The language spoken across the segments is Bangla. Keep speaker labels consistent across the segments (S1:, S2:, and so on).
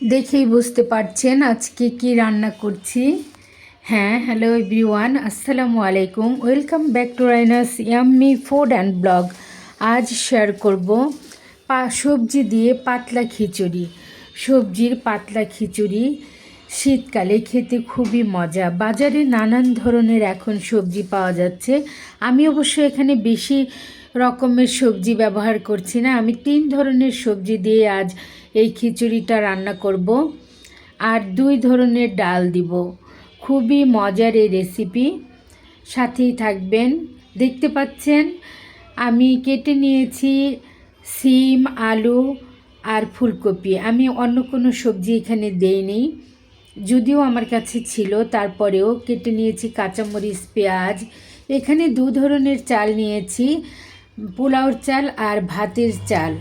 S1: দেখেই বুঝতে পারছেন আজকে কি রান্না করছি। হ্যাঁ হ্যালো এভরিওয়ান আসসালামু আলাইকুম। Welcome back to Raina's yummy food and blog আজ শেয়ার করব পা, সবজি দিয়ে পাতলা খিচুড়ি। সবজির পাতলা খিচুড়ি শীতকালে খেতে খুবই মজা। বাজারে নানান ধরনের এখন সবজি পাওয়া যাচ্ছে। আমি অবশ্য এখানে বেশি রকমের সবজি ব্যবহার করছি না। আমি তিন ধরনের সবজি দিয়ে আজ এই খিচুড়িটা রান্না করব আর দুই ধরনের ডাল দিব। খুবই মজার এই রেসিপি সাথেই থাকবেন। দেখতে পাচ্ছেন, আমি কেটে নিয়েছি সিম, আলু আর ফুলকপি। আমি অন্য কোনো সবজি এখানে দেইনি। যদিও আমার কাছে ছিল, তারপরেও কেটে নিয়েছি কাঁচামরিচ, পেঁয়াজ। এখানে দু ধরনের চাল নিয়েছি। পোলাওর চাল আর ভাতের চাল।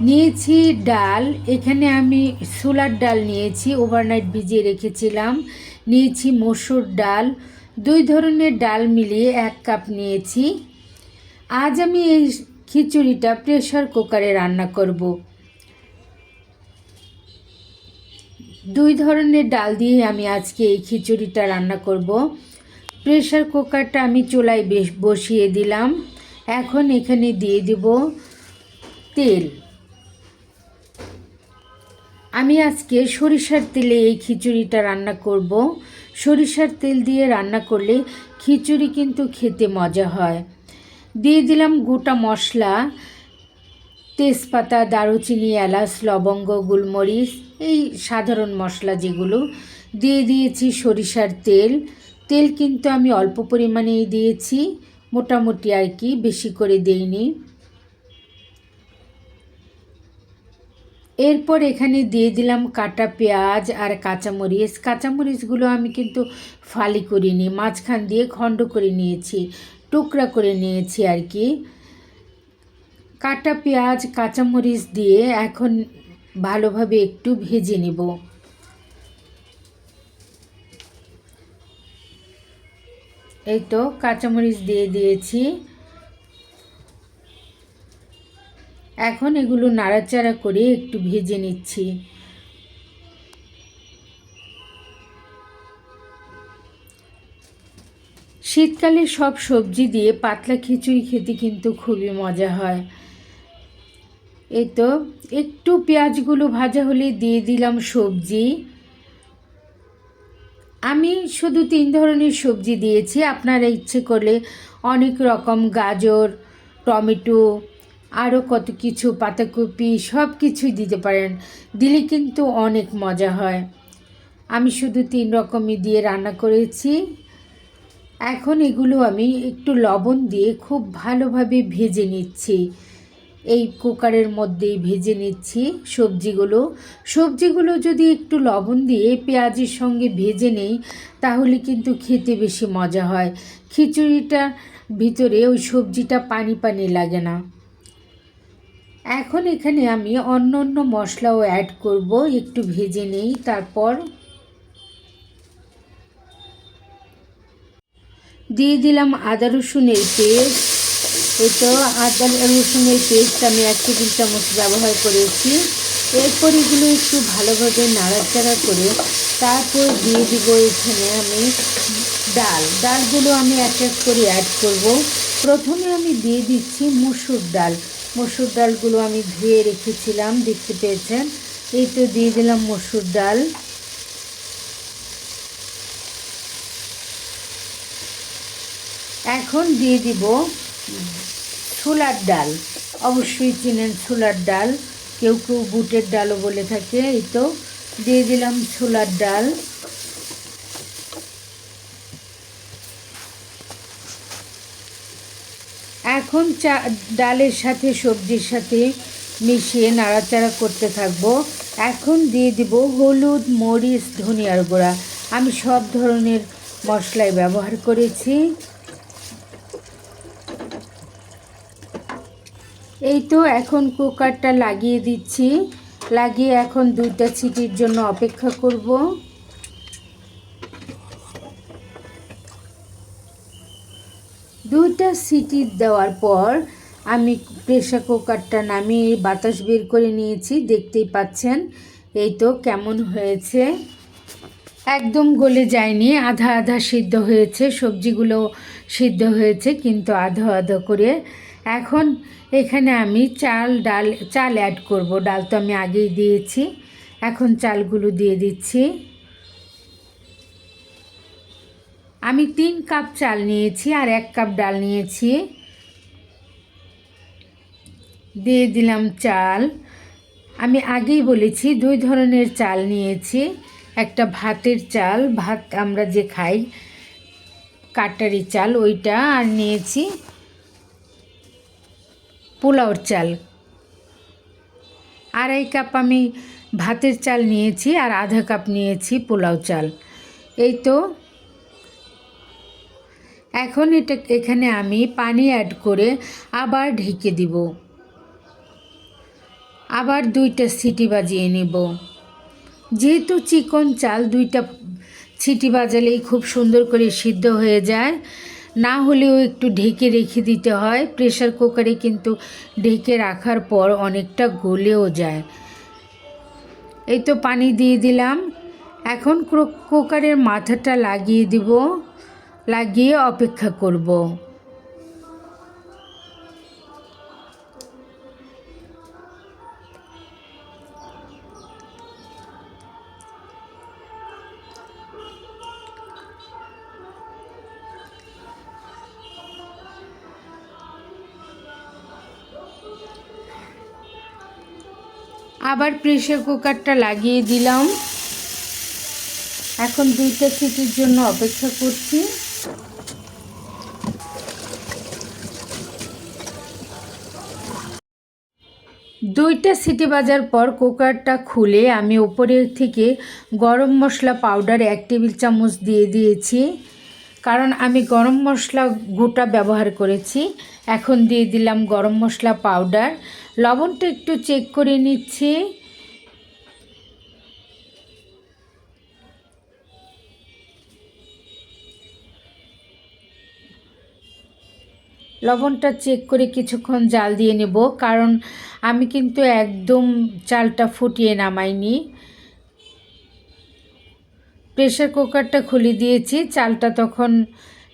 S1: নিয়েছি ডাল। এখানে আমি সোলার ডাল নিয়েছি ওভারনাইট ভিজিয়ে রেখেছিলাম। নিয়েছি মসুর ডাল। দুই ধরনের ডাল মিলিয়ে এক কাপ নিয়েছি। আজ আমি এই খিচুড়িটা প্রেশার কুকারে রান্না করব। দুই ধরনের ডাল দিয়ে আমি আজকে এই খিচুড়িটা রান্না করব। প্রেশার কুকারটা আমি চুলায় বসিয়ে দিলাম। এখন এখানে দিয়ে দেব তেল। আমি আজকে সরিষার তেলে এই খিচুড়িটা রান্না করব। সরিষার তেল দিয়ে রান্না করলে খিচুড়ি কিন্তু খেতে মজা হয়। দিয়ে দিলাম গোটা মশলা, তেজপাতা, দারুচিনি, এলাচ, লবঙ্গ, গোলমরিচ, এই সাধারণ মশলা যেগুলো। দিয়ে দিয়েছি সরিষার তেল। তেল কিন্তু আমি অল্প পরিমাণেই দিয়েছি। মোটামুটি আর কি, বেশি করে দেইনি। এরপর এখানে দিয়ে দিলাম কাটা পেঁয়াজ আর কাঁচামরিচ। কাঁচামরিচগুলো আমি কিন্তু ফালি করিনি, মাঝখান দিয়ে খণ্ড করে নিয়েছি, টুকরা করে নিয়েছি আর কি। কাটা পেঁয়াজ, কাঁচামরিচ দিয়ে এখন ভালোভাবে একটু ভেজে নেব। এই তো কাঁচামরিচ দিয়ে দিয়েছি। এখন এগুলো নাড়াচাড়া করে একটু ভেজে নিচ্ছি। শীতকালে সব সবজি দিয়ে পাতলা খিচুড়ি খেতে কিন্তু খুবই মজা হয়। এই তো একটু পেঁয়াজগুলো ভাজা হলে দিয়ে দিলাম সবজি। আমি শুধু তিন ধরনের সবজি দিয়েছি। আপনারা ইচ্ছে করলে অনেক রকম গাজর, টমেটো আরও কত কিছু, পাতাকপি সব কিছুই দিতে পারেন। দিলে কিন্তু অনেক মজা হয়। আমি শুধু তিন রকমই দিয়ে রান্না করেছি। এখন এগুলো আমি একটু লবণ দিয়ে খুব ভালোভাবে ভেজে নিচ্ছি। এই কুকারের মধ্যেই ভেজে নিচ্ছি সবজিগুলো। সবজিগুলো যদি একটু লবণ দিয়ে পেঁয়াজের সঙ্গে ভেজে নেই, তাহলে কিন্তু খেতে বেশি মজা হয়। খিচুড়িটা ভিতরে ওই সবজিটা পানি পানি লাগে না। এখন এখানে আমি অন্য অন্য মশলাও অ্যাড করব, একটু ভেজে নেই, তারপর দিয়ে দিলাম আদা রসুনের পেস্ট। এই তো আদা রসুনের পেস্ট আমি এক টেবিল চামচ ব্যবহার করেছি। এরপর এগুলো একটু ভালোভাবে নাড়াচাড়া করে তারপর দিয়ে দিব এখানে আমি ডাল। ডালগুলো আমি এক এক করে অ্যাড করব। প্রথমে আমি দিয়ে দিচ্ছি মুসুর ডাল। মসুর ডালগুলো আমি ধুয়ে রেখেছিলাম, দেখতে পেয়েছেন? এই তো দিয়ে দিলাম মসুর ডাল। এখন দিয়ে দিব ছোলার ডাল। অবশ্যই চিনেন ছোলার ডাল। কেউ কেউ বুটের ডালও বলে থাকে, এই তো। দিয়ে দিলাম ছোলার ডাল। এখন চা, ডালের সাথে সবজির সাথে মিশিয়ে নাড়াচাড়া করতে থাকব। এখন দিয়ে দিব হলুদ, মরিচ, ধনিয়ার গুঁড়া। আমি সব ধরনের মশলাই ব্যবহার করেছি। এই তো এখন কুকারটা লাগিয়ে দিচ্ছি। লাগিয়ে এখন দুইটা সিটির জন্য অপেক্ষা করব। দুইটা সিটি দেওয়ার পর আমি প্রেশার কুকারটা নামিয়ে বাতাস বের করে নিয়েছি, দেখতেই পাচ্ছেন। এই তো কেমন হয়েছে। একদম গলে যায়নি, আধা আধা সিদ্ধ হয়েছে, সবজিগুলো সিদ্ধ হয়েছে, কিন্তু আধা আধা করে। এখন এখানে আমি চাল, ডাল, চাল অ্যাড করব। ডাল তো আমি আগেই দিয়েছি। এখন চালগুলো দিয়ে দিচ্ছি। আমি তিন কাপ চাল নিয়েছি আর এক কাপ ডাল নিয়েছি। দিয়ে দিলাম চাল। আমি আগেই বলেছি দুই ধরনের চাল নিয়েছি। একটা ভাতের চাল, ভাত আমরা যে খাই, কাটারি চাল, ওইটা আর নিয়েছি। পোলাওর চাল। আড়াই কাপ আমি ভাতের চাল নিয়েছি আর আধা কাপ নিয়েছি পোলাও চাল। এই তো এখন এটা এখানে আমি পানি অ্যাড করে আবার ঢেকে দিব। আবার দুইটা সিটি বাজিয়ে নেব। যেহেতু চিকন চাল, দুইটা সিটি বাজালেই খুব সুন্দর করে সিদ্ধ হয়ে যায় না হলেও একটু ঢেকে রেখে দিতে হয়। প্রেশার কুকারে কিন্তু ঢেকে রাখার পর অনেকটা গলেও যায়। এই তো পানি দিয়ে দিলাম। এখন কুকারের মাথাটা লাগিয়ে দিব, লাগিয়ে অপেক্ষা করব। আবার প্রেশার কুকারটা লাগিয়ে দিলাম। এখন দুইটা সিটির জন্য অপেক্ষা করছি। দুইটা সিটি বাজার পর কুকারটা খুলে আমি ওপরের থেকে গরম মশলা পাউডার এক টেবিল চামচ দিয়ে দিয়েছি। কারণ আমি গরম মশলা গোটা ব্যবহার করেছি। এখন দিয়ে দিলাম গরম মশলা পাউডার। লবণটা একটু চেক করে নিচ্ছি। লবণটা চেক করে কিছুক্ষণ জাল দিয়ে নেব, কারণ আমি কিন্তু একদম চালটা ফুটিয়ে নামাইনি। প্রেশার কুকারটা খুলে দিয়েছি, চালটা তখন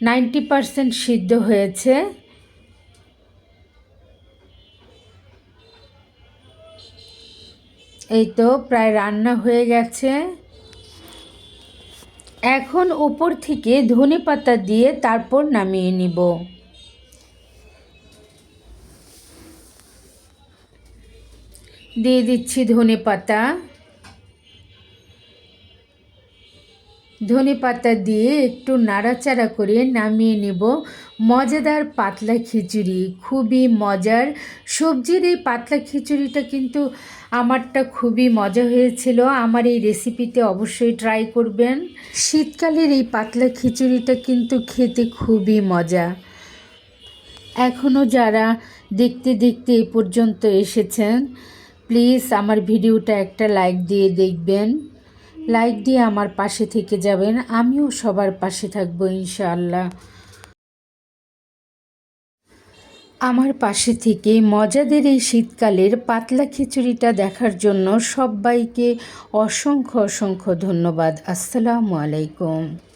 S1: নাইনটি পারসেন্ট সিদ্ধ হয়েছে। এই তো প্রায় রান্না হয়ে গেছে। এখন উপর থেকে ধনে পাতা দিয়ে তারপর নামিয়ে নিব। দিয়ে দিচ্ছি ধনে পাতা। ধনে পাতা দিয়ে একটু নাড়াচাড়া করে নামিয়ে নেব। মজাদার পাতলা খিচুড়ি, খুবই মজার। সবজির এই পাতলা খিচুড়িটা কিন্তু আমারটা খুবই মজা হয়েছিল। আমার এই রেসিপিতে অবশ্যই ট্রাই করবেন। শীতকালের এই পাতলা খিচুড়িটা কিন্তু খেতে খুবই মজা। এখনও যারা দেখতে দেখতে এই পর্যন্ত এসেছেন, প্লিজ আমার ভিডিওটা একটা লাইক দিয়ে দেখবেন। লাইক দিয়ে আমার পাশে থেকে যাবেন, আমিও সবার পাশে থাকব ইনশাআল্লাহ। আমার পাশে থেকে মজাদের এই শীতকালের পাতলা খিচুড়িটা দেখার জন্য সবাইকে অসংখ্য অসংখ্য ধন্যবাদ। আসসালামু আলাইকুম।